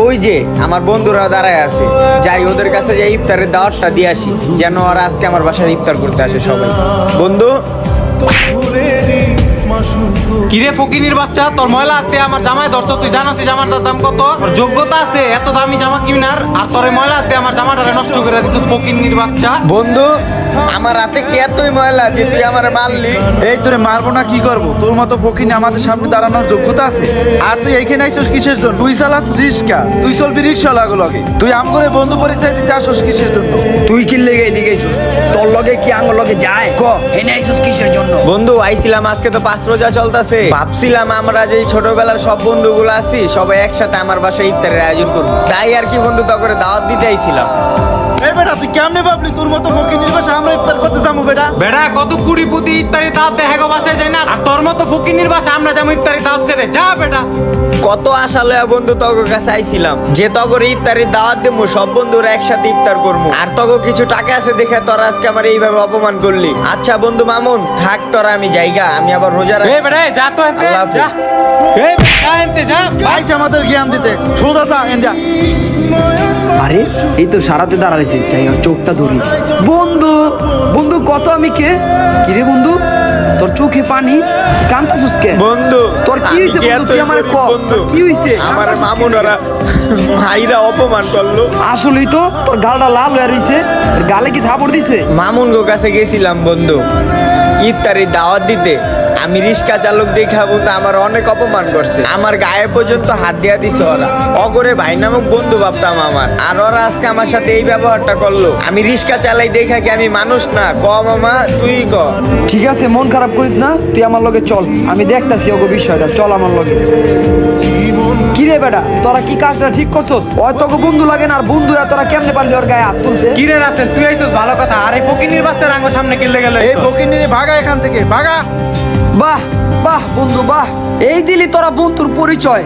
ওই যে আমার বন্ধুরা দাঁড়ায় আছে। যাই ওদের কাছে যাই ইফতারের দাওয়াতটা দিয়ে আসি, যেন ওরা আজকে আমার বাসায় ইফতার করতে আসে সবাই। বন্ধু? কিরে ফকিনির বাচ্চা? তোর ময়লা হাতে আমার জামাই ধরছ তুই জানাস জামাটার দাম কত? যোগ্যতা আছে এত দামি জামা কিনার আর তোর এই ময়লা হাতে আমার জামাটা নষ্ট করে দিছিস ফকিনির বাচ্চা। বন্ধু আমার রাতে কে এতই ময়লা যে তুই আমার মারলি? এই তোরে মারবো না কি করব? তোর মতো ফকিনি আমাদের সামনে দাঁড়ানোর যোগ্যতা আছে। আর তুই এইখানে আইসস কিসের জন্য? তুই চালাস রিক্সা তুই চলবি রিক্সা লাগো লগে তুই আম করে বন্ধু পরিচয় দিতে আসস কিসের জন্য? তুই কি লেগে এদিকে তোর লগে কি আঙ্গ লগে যায়? ক, হেনে আইসুস কিসের জন্য? বন্ধু, আইছিলাম, আজকে তো পাঁচ রোজা চলতেছে। ভাবছিলাম আমরা যে ছোটবেলার সব বন্ধুগুলো আছি, সবাই একসাথে আমার বাসায় ইফতারের আয়োজন করব। তাই আর কি বন্ধু, তো করে দাওয়াত দিতে আইছিলাম। এই বেটা তুই কেমনে ভাবলি? তোর মতো আমরা ইফতার করতে যাব বেটা। বেড়া কত কুড়ি পুতি যায় না? আর তোর মতো আমরা খেতে। যা বেটা। কত আশা লয়া বন্ধু তগর কাছে আইছিলাম। যে তগর ইফতারের দাওয়াত দেবো সব বন্ধুরা একসাথে ইফতার করব আর তগর কিছু টাকা আছে দেখে তোরা আজকে আমার এইভাবে অপমান করলি। আচ্ছা বন্ধু মামুন থাক তোরা আমি জায়গা আমি আবার রোজা এই রাখছি। বেড়া এই যা তো এনতে যা। আমাদের জ্ঞান দিতে। সোজা যা আরে এই তো সারাতে দাঁড়াইছে যাই ওর চোখটা ধরি। বন্ধু বন্ধু কত আমি কে? কিরে বন্ধু? তোর চোখে পানি? কান্তাছুস কে? বন্ধু তোর কি হইছে বন্ধু? তুই আমারে ক। কি হইছে? আমার কান্তাছিস মামুন কেন? ওরা ভাইরা অপমান করল। আসলেই তো তোর গালটা লাল হয়ে রইছে। তোর গালে কি থাপড় দিছে? মামুন গো কাছে গেছিলাম বন্ধু ইফতারির দাওয়াত দিতে। আমি রিক্সা চালক দেখাবো তো আমার অনেক অপমান করছে। আমার গায়ে পর্যন্ত হাত দিয়া দিছে ওরা। অগরে ভাই নামক বন্ধু ভাবতাম আমার। আর ওরা আজকে আমার সাথে এই ব্যবহারটা করল। আমি রিক্সা চালাই দেখা কি আমি মানুষ না? ক মামা তুই ক। ঠিক আছে মন খারাপ করিস না তুই আমার লগে চল। আমি দেখতাছি ওগো বিষয়টা চল আমার লগে। কি রে বেটা তোরা কি কাজটা ঠিক করছস? ওই তোকে বন্ধু লাগে না আর বন্ধু তোরা কেমনে পারলি ওর গায়ে হাত তুলতে? কিরে রাসেল তুই আইছিস? ভালো কথা। আর এই ফকিনির বাচ্চার আঙ্গ সামনে কিনলে গেল এই ফকিনি ভাগা এখান থেকে ভাগা। বাহ বাহ, বন্ধু, বাহ। এই দিলি তোরা বন্ধুর পরিচয়।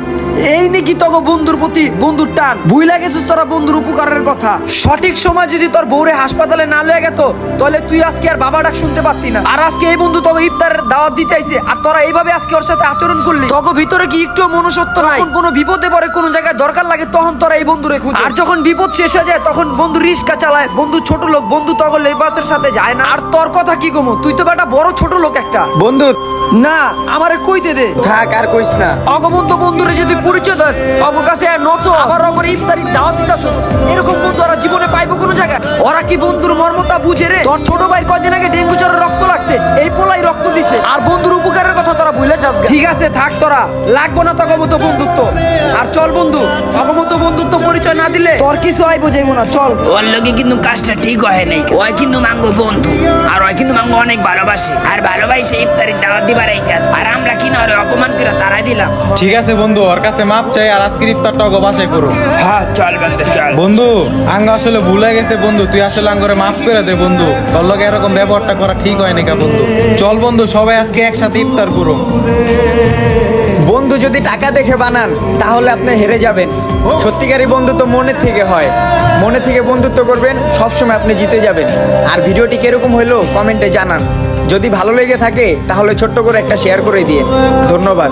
এই নাকি তোকে বন্ধুর প্রতি বন্ধুর টান। বুইলা গেছিস তোরা বন্ধুর উপকারের কথা। সঠিক সময় যদি তোর বউরে হাসপাতালে না লয়ে গেত, তাহলে তুই আজকে আর বাবা ডাক শুনতে পারতি না। আর আজকে এই বন্ধু তোকে ইফতারের দাওয়াত দিতে আইছে, আর তোরা এইভাবে আজকে ওর সাথে আচরণ করলি। তোকে ভিতরে কি একটু মনুষ্যত্ব নাই? কোনো বিপদে পড়ে, কোনো জায়গায় দরকার লাগে, তখন তোরা এই বন্ধুরে খুঁজে। আর যখন বিপদ শেষ হয়ে যায়, তখন বন্ধু রিস্কা চালায়। বন্ধু ছোট লোক, বন্ধু তখন লেবাসের সাথে যায় না। আর তোর কথা কি কমু? তুই তো বেটা বড় ছোট লোক একটা। বন্ধু না আমারে কইতে দে থাক আর কইস না। অগমন্ত বন্ধুরে যদি পরিচয় দাস অগ কাছে আর নত। আবার অগর ইফতারি দাওয়াত দিতাস এরকম বন্ধু ওরা জীবনে পাইবো কোনো জায়গায়? ওরা কি বন্ধুর মর্মতা বুঝে রে? তোর ছোট ভাই কয়দিন আগে ডেঙ্গু জ্বরে রক্ত লাগছে এই পোলাই রক্ত দিছে। আর বন্ধুর ঠিক আছে থাক তোরা। লাগবো না তগমত বন্ধুত্ব। আর চল বন্ধু তগমত বন্ধুত্ব পরিচয় না দিলে তোর কিছু আইবো যাইবো না চল। ওর লগে কিন্তু কাজটা ঠিক হয় নাই। ওই কিন্তু মাঙ্গো বন্ধু আর ওই কিন্তু মাঙ্গো অনেক ভালোবাসে। আর ভালোবাসে ইফতারের দাওয়াত দিবার আজ। আর আমরা কিনা ওরে অপমান করে তারাই দিলাম। ঠিক আছে বন্ধু ওর কাছে মাপ চাই আর আজকের ইফতারটা ওগো বাসায় করো হ্যাঁ চল বন্ধু চল। বন্ধু আঙ্গ আসলে ভুলে গেছে বন্ধু তুই আসলে আঙ্গরে মাফ করে দে বন্ধু। তোর লগে এরকম ব্যবহারটা করা ঠিক হয় নাকি বন্ধু। চল বন্ধু সবাই আজকে একসাথে ইফতার করো বন্ধু যদি টাকা দেখে বানান, তাহলে আপনি হেরে যাবেন। সত্যিকারী বন্ধু তো মনের থেকে হয়। মনে থেকে বন্ধুত্ব করবেন, সবসময় আপনি জিতে যাবেন। আর ভিডিওটি কীরকম হলো, কমেন্টে জানান। যদি ভালো লেগে থাকে, তাহলে ছোট্ট করে একটা শেয়ার করে দিয়ে ধন্যবাদ।